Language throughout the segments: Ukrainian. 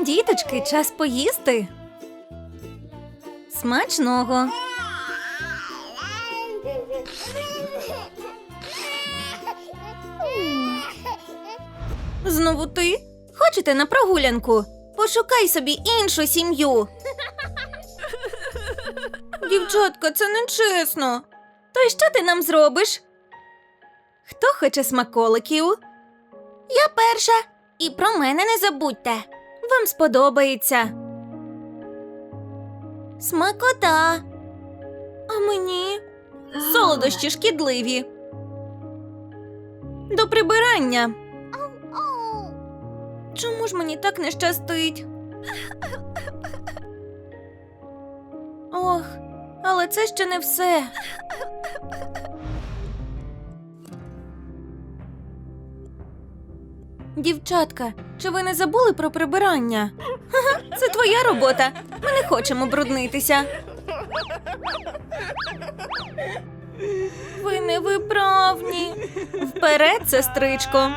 Діточки, час поїсти. Смачного. Знову ти? Хочете на прогулянку? Пошукай собі іншу сім'ю. Дівчатка, це не чесно. То й що ти нам зробиш? Хто хоче смаколиків? Я перша. І про мене не забудьте. Вам сподобається. Смакота. А мені солодощі шкідливі. До прибирання. Чому ж мені так не щастить? Ох, але це ще не все. Дівчатка, чи ви не забули про прибирання? Це твоя робота. Ми не хочемо бруднитися. Ви невиправні. Вперед, сестричко.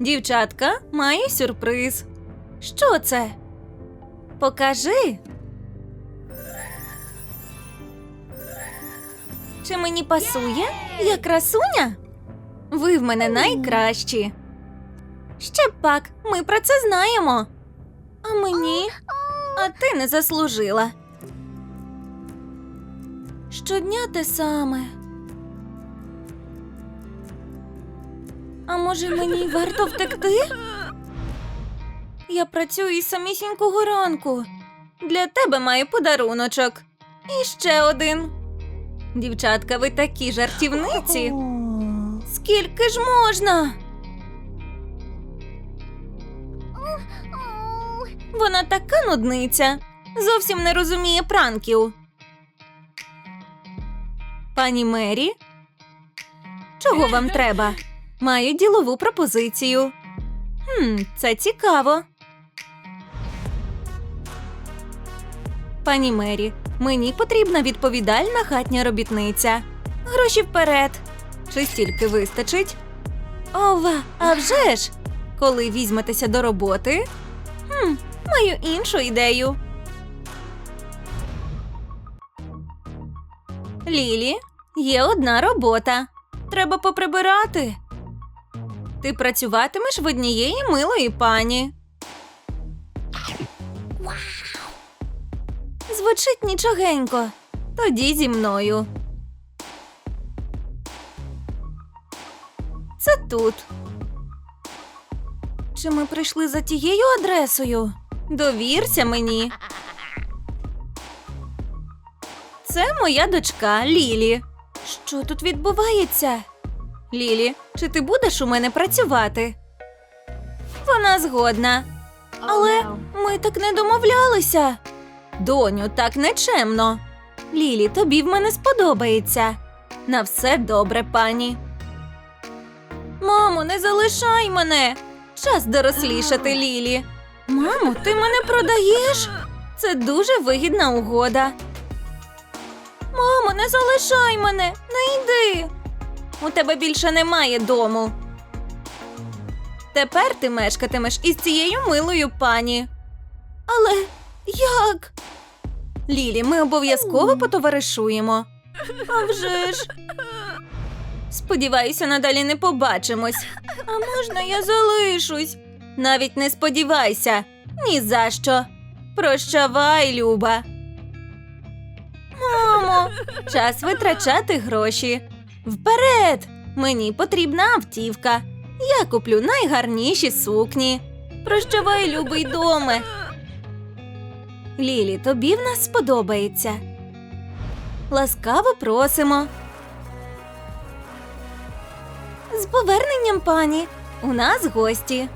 Дівчатка, маю сюрприз. Що це? Покажи. Чи мені пасує? Я красуня? Ви в мене найкращі. Ще б пак, ми про це знаємо. А мені? А ти не заслужила. Щодня те саме. А може мені й варто втекти? Я працюю із самісінького ранку. Для тебе маю подаруночок. І ще один. Дівчатка, ви такі жартівниці. Скільки ж можна? Вона така нудниця. Зовсім не розуміє пранків. Пані Мері? Чого вам треба? Маю ділову пропозицію. Хм, це цікаво. Пані Мері, мені потрібна відповідальна хатня робітниця. Гроші вперед. Чи стільки вистачить? Ова, а вже ж! Коли візьметеся до роботи? Хм, маю іншу ідею. Лілі, є одна робота. Треба поприбирати. Ти працюватимеш в однієї милої пані. Звучить нічогенько. Тоді зі мною. Це тут. Чи ми прийшли за тією адресою? Довірся мені. Це моя дочка Лілі. Що тут відбувається? Лілі, чи ти будеш у мене працювати? Вона згодна. Але ми так не домовлялися. Доню, так нечемно. Лілі, тобі в мене сподобається. На все добре, пані. Мамо, не залишай мене. Час дорослішати, Лілі. Мамо, ти мене продаєш? Це дуже вигідна угода. Мамо, не залишай мене, не йди. У тебе більше немає дому. Тепер ти мешкатимеш із цією милою пані. Але як? Лілі, ми обов'язково потоваришуємо. А вже ж. Сподіваюся, надалі не побачимось. А можна я залишусь? Навіть не сподівайся. Ні за що. Прощавай, Люба. Мамо, час витрачати гроші. Вперед! Мені потрібна автівка. Я куплю найгарніші сукні. Прощавай, любий доме. Лілі, тобі в нас сподобається. Ласкаво просимо. З поверненням, пані. У нас гості.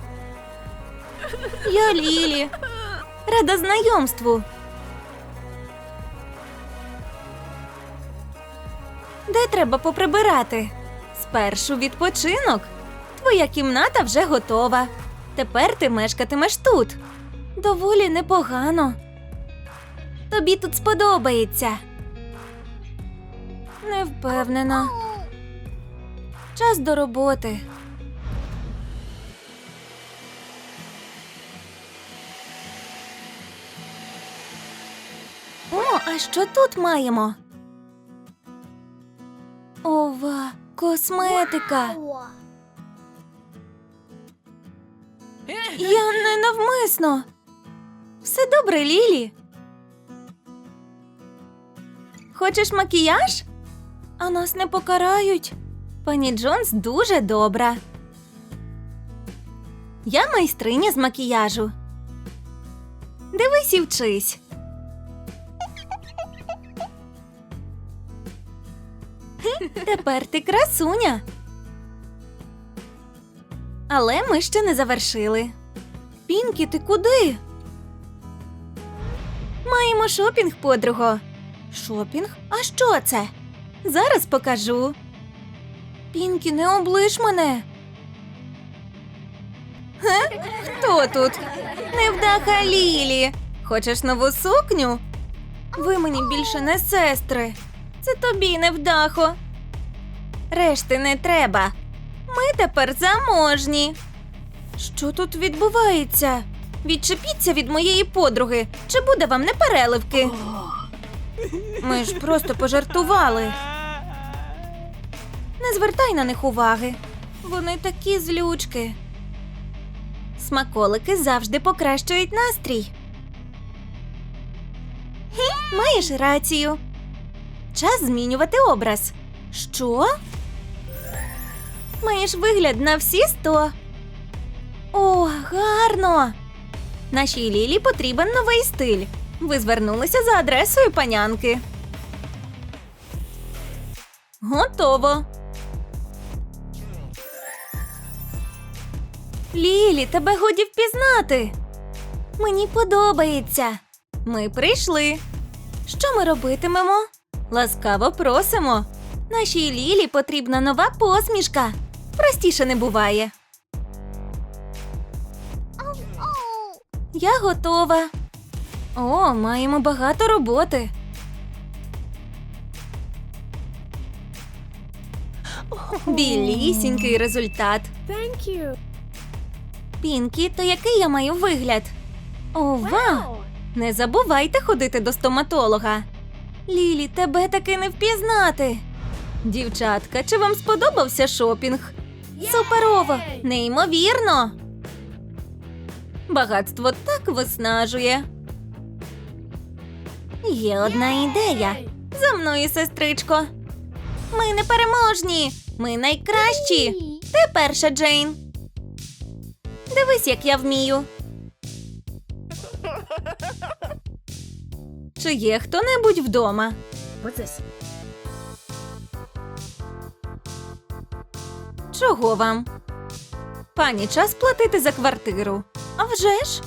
Я Лілі. Рада знайомству. Де треба поприбирати? Спершу відпочинок. Твоя кімната вже готова. Тепер ти мешкатимеш тут. Доволі непогано. Тобі тут сподобається. Не впевнена. Час до роботи. А що тут маємо? Ова, косметика. Я не навмисно. Все добре, Лілі. Хочеш макіяж? А нас не покарають. Пані Джонс дуже добра. Я майстриня з макіяжу. Дивись і вчись. Тепер ти красуня. Але ми ще не завершили. Пінкі, ти куди? Маємо шопінг, подруго. Шопінг? А що це? Зараз покажу. Пінкі, не облиш мене. Ге? Хто тут? Невдаха Лілі. Хочеш нову сукню? Ви мені більше не сестри. Це тобі невдахо. Решти не треба. Ми тепер заможні. Що тут відбувається? Відчепіться від моєї подруги. Чи буде вам непереливки? Ми ж просто пожартували. Не звертай на них уваги. Вони такі злючки. Смаколики завжди покращують настрій. Маєш рацію. Час змінювати образ. Що? Маєш вигляд на всі сто. О, гарно! Нашій Лілі потрібен новий стиль. Ви звернулися за адресою панянки. Готово. Лілі, тебе годі впізнати. Мені подобається. Ми прийшли. Що ми робитимемо? Ласкаво просимо. Нашій Лілі потрібна нова посмішка. Простіше не буває. Я готова. О, маємо багато роботи. Білісінький результат. Thank you. Пінкі, то який я маю вигляд? Ова! Не забувайте ходити до стоматолога. Лілі, тебе таки не впізнати. Дівчатка, чи вам сподобався шопінг? Суперово! Неймовірно! Багатство так виснажує. Є одна ідея. За мною, сестричко. Ми непереможні. Ми найкращі. Ти перша, Джейн. Дивись, як я вмію. Чи є хто-небудь вдома? Чого вам? Пані, час платити за квартиру. А вже ж?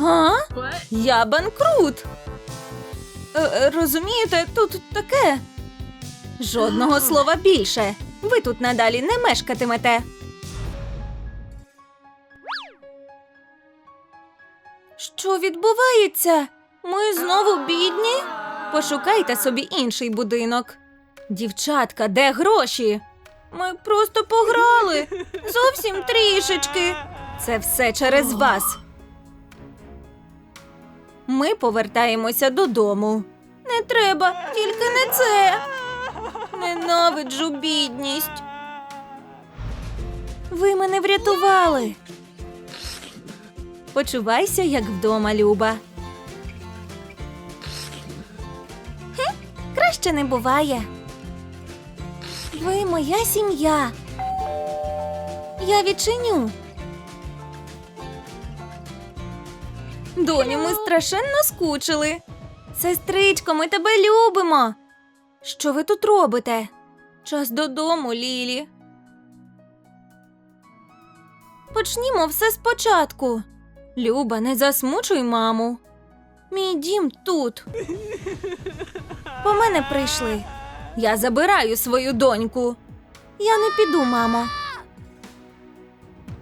А? Я банкрут. Е, е, розумієте, тут таке. Жодного слова більше. Ви тут надалі не мешкатимете. Що відбувається? Ми знову бідні? Пошукайте собі інший будинок. Дівчатка, де гроші? Ми просто пограли. Зовсім трішечки. Це все через вас. Ми повертаємося додому. Не треба, тільки не це. Ненавиджу бідність. Ви мене врятували. Почувайся, як вдома, Люба. Хе, краще не буває. Ви моя сім'я. Я відчиню. Доню, ми страшенно скучили. Сестричко, ми тебе любимо. Що ви тут робите? Час додому, Лілі. Почнімо все спочатку. Люба, не засмучуй маму. Мій дім тут. По мене прийшли. Я забираю свою доньку. Я не піду, мамо.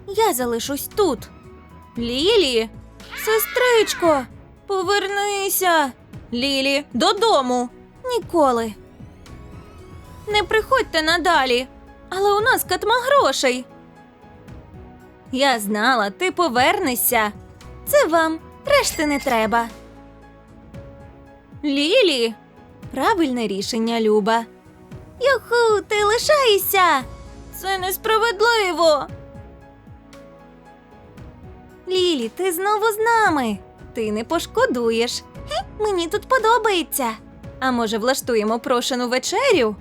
Я залишусь тут. Лілі, сестричко, повернися. Лілі, додому. Ніколи. Не приходьте надалі, але у нас катма грошей. Я знала, ти повернешся. Це вам решти не треба. Лілі. Правильне рішення, Люба. Юху, ти лишаєшся. Це несправедливо. Лілі, ти знову з нами. Ти не пошкодуєш. Хе, мені тут подобається. А може, влаштуємо прошену вечерю?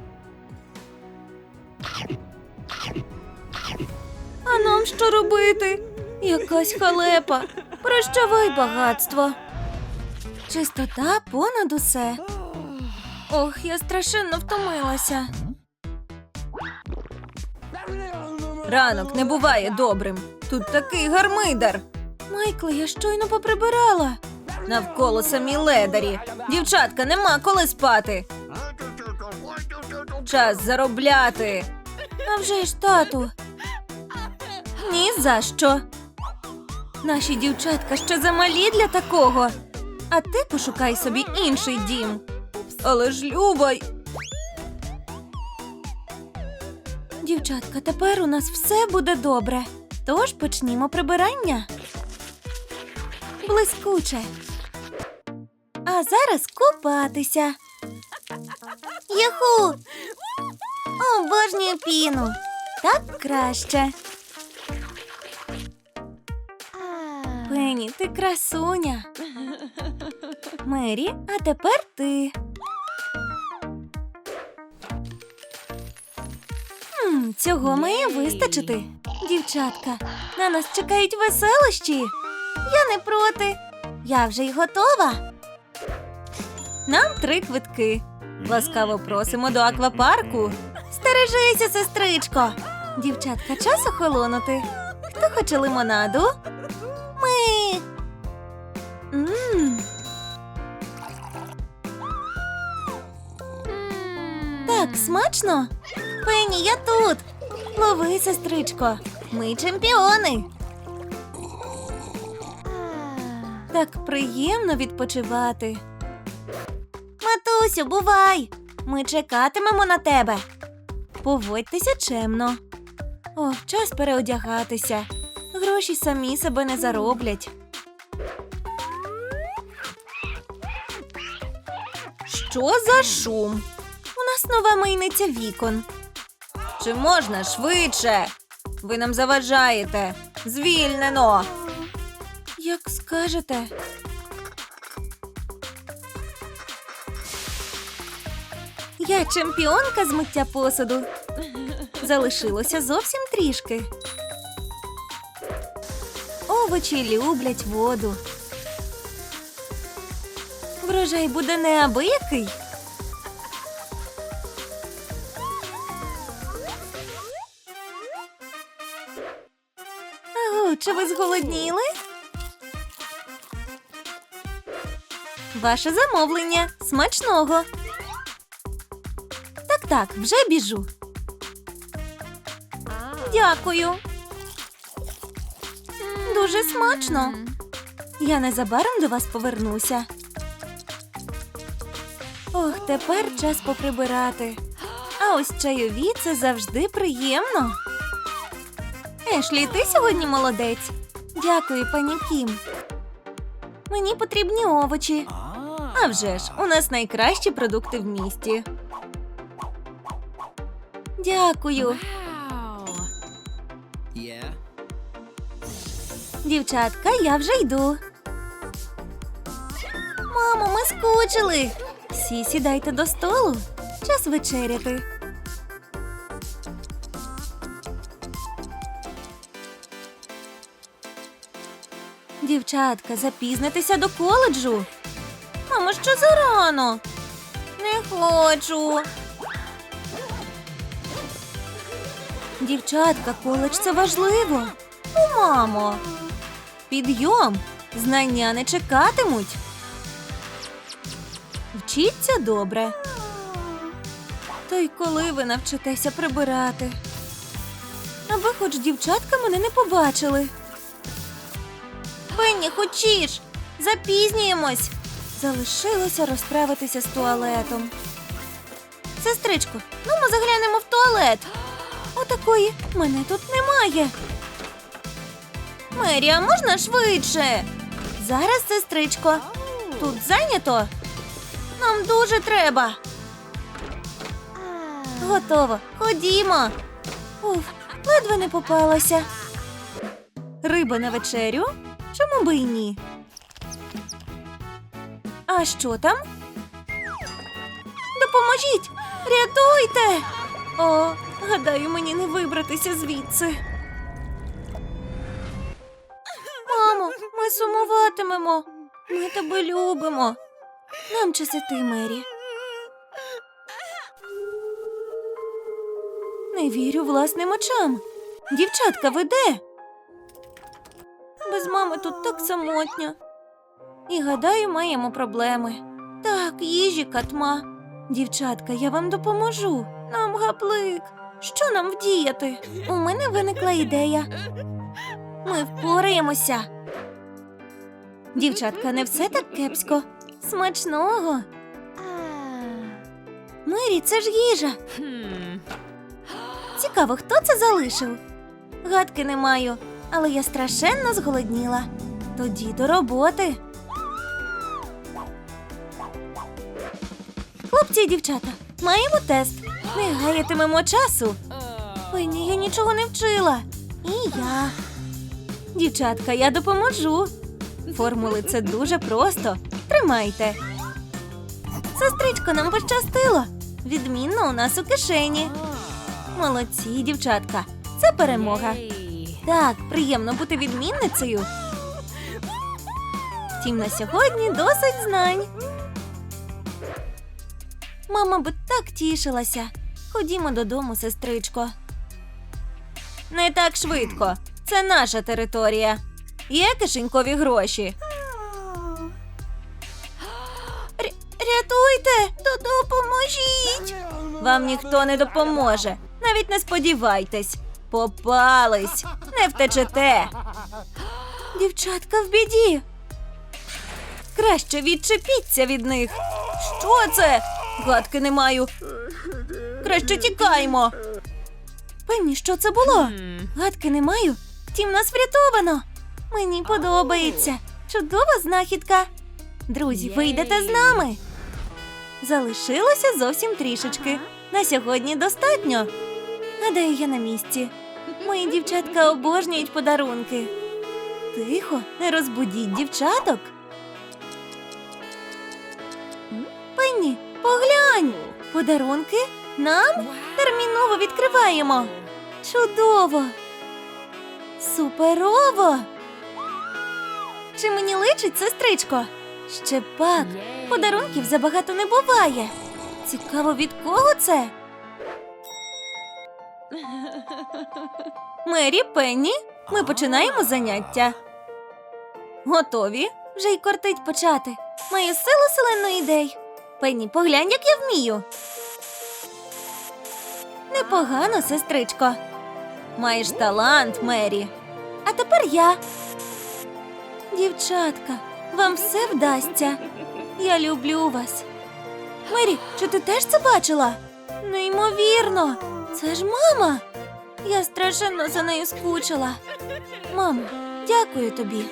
А нам що робити? Якась халепа. Прощавай багатство. Чистота понад усе. Ох, я страшенно втомилася. Ранок не буває добрим. Тут такий гармидар. Майкле, я щойно поприбирала. Навколо самі ледарі. Дівчатка, нема коли спати. Час заробляти. А вже ж, тату. Ні за що. Наші дівчатка ще замалі для такого. А ти пошукай собі інший дім. Але ж Любай. Дівчатка, тепер у нас все буде добре. Тож почнімо прибирання. Блискуче. А зараз купатися. Юху! Обожнюю піну. Так краще. Пенні, ти красуня. Мері, а тепер ти. Хм, цього має вистачити. Дівчатка, на нас чекають веселощі. Я не проти. Я вже й готова. Нам три квитки. Ласкаво просимо до аквапарку. Стережися, сестричко. Дівчатка, час охолонути. Хто хоче лимонаду? Ми. Мм. Так, смачно. Пенні, я тут. Лови, сестричко. Ми чемпіони. Так приємно відпочивати. Матусю, бувай! Ми чекатимемо на тебе. Поводьтеся чемно. О, час переодягатися. Гроші самі себе не зароблять. Що за шум? У нас нова мийниця вікон. Чи можна швидше? Ви нам заважаєте. Звільнено. Як скажете. Я чемпіонка з миття посуду. Залишилося зовсім трішки. Овочі люблять воду. Врожай буде неабиякий. Чи ви зголодніли? Ваше замовлення смачного. Так, так, вже біжу. Дякую. Дуже смачно. Я незабаром до вас повернуся. Ох, тепер час поприбирати. А ось чайові це завжди приємно. Ешлі, ти сьогодні молодець. Дякую, пані Кім. Мені потрібні овочі. А вже ж, у нас найкращі продукти в місті. Дякую. Дівчатка, я вже йду. Мамо, ми скучили. Всі сідайте до столу. Час вечеряти. Дівчатка, запізнитися до коледжу. Мамо, що зарано? Не хочу. Дівчатка, коледж це важливо. Ну, мамо. Підйом. Знання не чекатимуть. Вчіться добре. Та й коли ви навчитеся прибирати? Аби хоч дівчатка мене не побачили. Пенні, хочеш? Запізнюємось. Залишилося розправитися з туалетом. Сестричко, ну ми заглянемо в туалет. Отакої мене тут немає. Мері, а можна швидше? Зараз, сестричко. Тут зайнято. Нам дуже треба. Готово. Ходімо. Уф, ледве не попалася. Риба на вечерю? Чому би і ні? А що там? Допоможіть! Рятуйте! О, гадаю, мені не вибратися звідси. Мамо, ми сумуватимемо. Ми тебе любимо. Нам час іти, Мері. Не вірю власним очам. Дівчатка, ви де? Без мами тут так самотньо. І гадаю, маємо проблеми. Так, їжі катма. Дівчатка, я вам допоможу. Нам гаплик. Що нам вдіяти? У мене виникла ідея. Ми впораємося. Дівчатка, не все так кепсько. Смачного. Мері, це ж їжа. Цікаво, хто це залишив? Гадки не маю, але я страшенно зголодніла. Тоді до роботи. Хлопці і дівчата, маємо тест. Не гаятимемо часу. Ой, ні, я нічого не вчила. І я. Дівчатка, я допоможу. Формули це дуже просто. Тримайте. Сестричко, нам пощастило. Відмінно у нас у кишені. Молодці, дівчатка. Це перемога. Так, приємно бути відмінницею. Втім, на сьогодні досить знань. Мама би так тішилася. Ходімо додому, сестричко. Не так швидко. Це наша територія. Є кишенькові гроші. Р- рятуйте, допоможіть. Вам ніхто не допоможе. Навіть не сподівайтесь. Попались, не втечете. Дівчатка в біді. Краще відчепіться від них. Що це? Гадки не маю. Краще тікаймо. Певні, що це було? Гадки не маю. Втім, нас врятовано. Мені подобається. Чудова знахідка. Друзі, ви йдете з нами. Залишилося зовсім трішечки. На сьогодні достатньо. Гадаю, я на місці. Мої дівчатка обожнюють подарунки. Тихо, не розбудіть дівчаток. Пенні, поглянь! Подарунки нам терміново відкриваємо. Чудово! Суперово! Чи мені личить, сестричко? Ще пак. Подарунків забагато не буває. Цікаво, від кого це? Мері Пенні, ми починаємо заняття. Готові? Вже й кортить почати. Маю силу селену ідей. Пенні, поглянь, як я вмію. Непогано, сестричко. Маєш талант, Мері. А тепер я. Дівчатка, вам все вдасться. Я люблю вас. Мері, чи ти теж це бачила? Неймовірно, це ж мама. Я страшенно за нею скучила. Мамо, дякую тобі.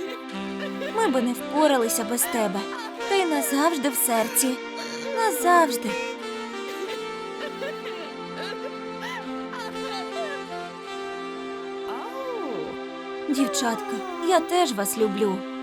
Ми би не впоралися без тебе. Ти назавжди в серці. Назавжди. Дівчатка, я теж вас люблю.